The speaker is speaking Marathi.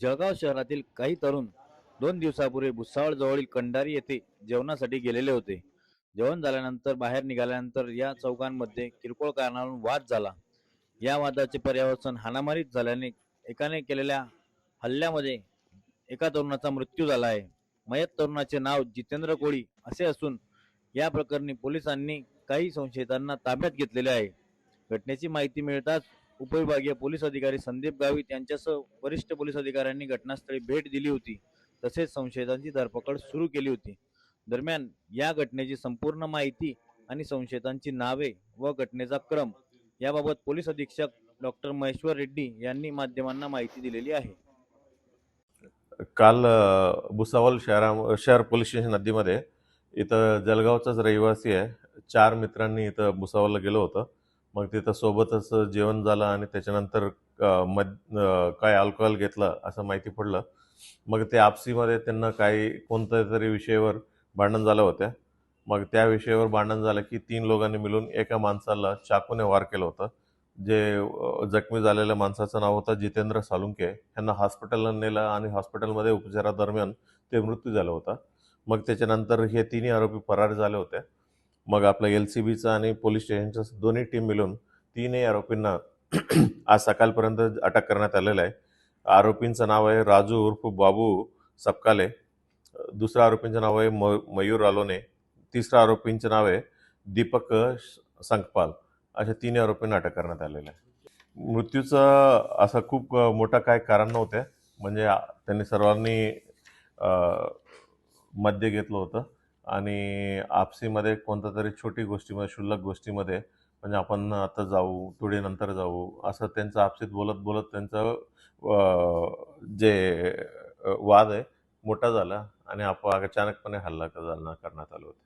जळगाव शहरातील काही तरुण दोन दिवसापूर्वी भुसावळ जवळील कंडारी येथे जेवणासाठी गेलेले होते. जेवण झाल्यानंतर बाहेर निघाल्यानंतर या चौकांमध्ये किरकोळ कारणावरून वाद झाला. या वादाचे पर्यावसन हाणामारीत झाल्याने एकाने केलेल्या हल्ल्यामध्ये एका तरुणाचा मृत्यू झाला आहे. मयत तरुणाचे नाव जितेंद्र कोळी असे असून या प्रकरणी पोलिसांनी काही संशयितांना ताब्यात घेतलेले आहे. घटनेची माहिती मिळताच उपविभागीय पोलीस अधिकारी संदीप गावित यांच्यासह वरिष्ठ पोलीस अधिकाऱ्यांनी घटनास्थळी भेट दिली होती. तसेच संशयितांची धरपकड सुरू केली होती. दरम्यान या घटनेची संपूर्ण माहिती आणि संशयितांची नावे व घटनेचा क्रम याबाबत पोलीस अधीक्षक डॉक्टर महेश्वर रेड्डी यांनी माध्यमांना माहिती दिलेली आहे. काल भुसावल शहरा शहर पोलीस स्टेशन हद्दीमध्ये इथं जलगावचाच रहिवासी आहे. चार मित्रांनी इथं भुसावलला गेलो होतं. मग तिथं सोबतच जेवण झालं आणि त्याच्यानंतर मद काय अल्कोहोल घेतलं असं माहिती पडलं. मग ते आपसीमध्ये त्यांना काही कोणत्या तरी विषयावर भांडण झालं होत्या मग त्या विषयावर भांडण झालं की तीन लोकांनी मिळून एका माणसाला चाकूने वार केलं होतं. जे जखमी झालेल्या माणसाचं नाव होतं जितेंद्र सालुंके. यांना हॉस्पिटलला नेलं आणि हॉस्पिटलमध्ये उपचारादरम्यान ते मृत्यू झाला होता. मग त्याच्यानंतर हे तिन्ही आरोपी फरार झाले होते. मग आपलं एल सी बीचं आणि पोलीस स्टेशनचं दोन्ही टीम मिळून तीनही आरोपींना आज सकाळपर्यंत अटक करण्यात आलेलं आहे. आरोपींचं नाव आहे राजू उर्फ बाबू सपकाले. दुसऱ्या आरोपींचं नाव आहे म मयूर आलोने. तिसऱ्या आरोपींचं नाव आहे दीपक संखपाल अशा तीनही आरोपींना अटक करण्यात आलेलं आहे. मृत्यूचं असं खूप मोठं काय कारण नव्हतं. म्हणजे त्यांनी सर्वांनी अ, मद्य घेतलं होतं. आणि आपसीमध्ये कोणत्या तरी छोटी गोष्टीमध्ये क्षुल्लक गोष्टीमध्ये म्हणजे आपण आता जाऊ थोडी नंतर जाऊ असं त्यांचं आपसीत बोलत बोलत त्यांचं जे वाद आहे मोठा झाला आणि आप अचानकपणे हल्ला झाला करण्यात आले होते.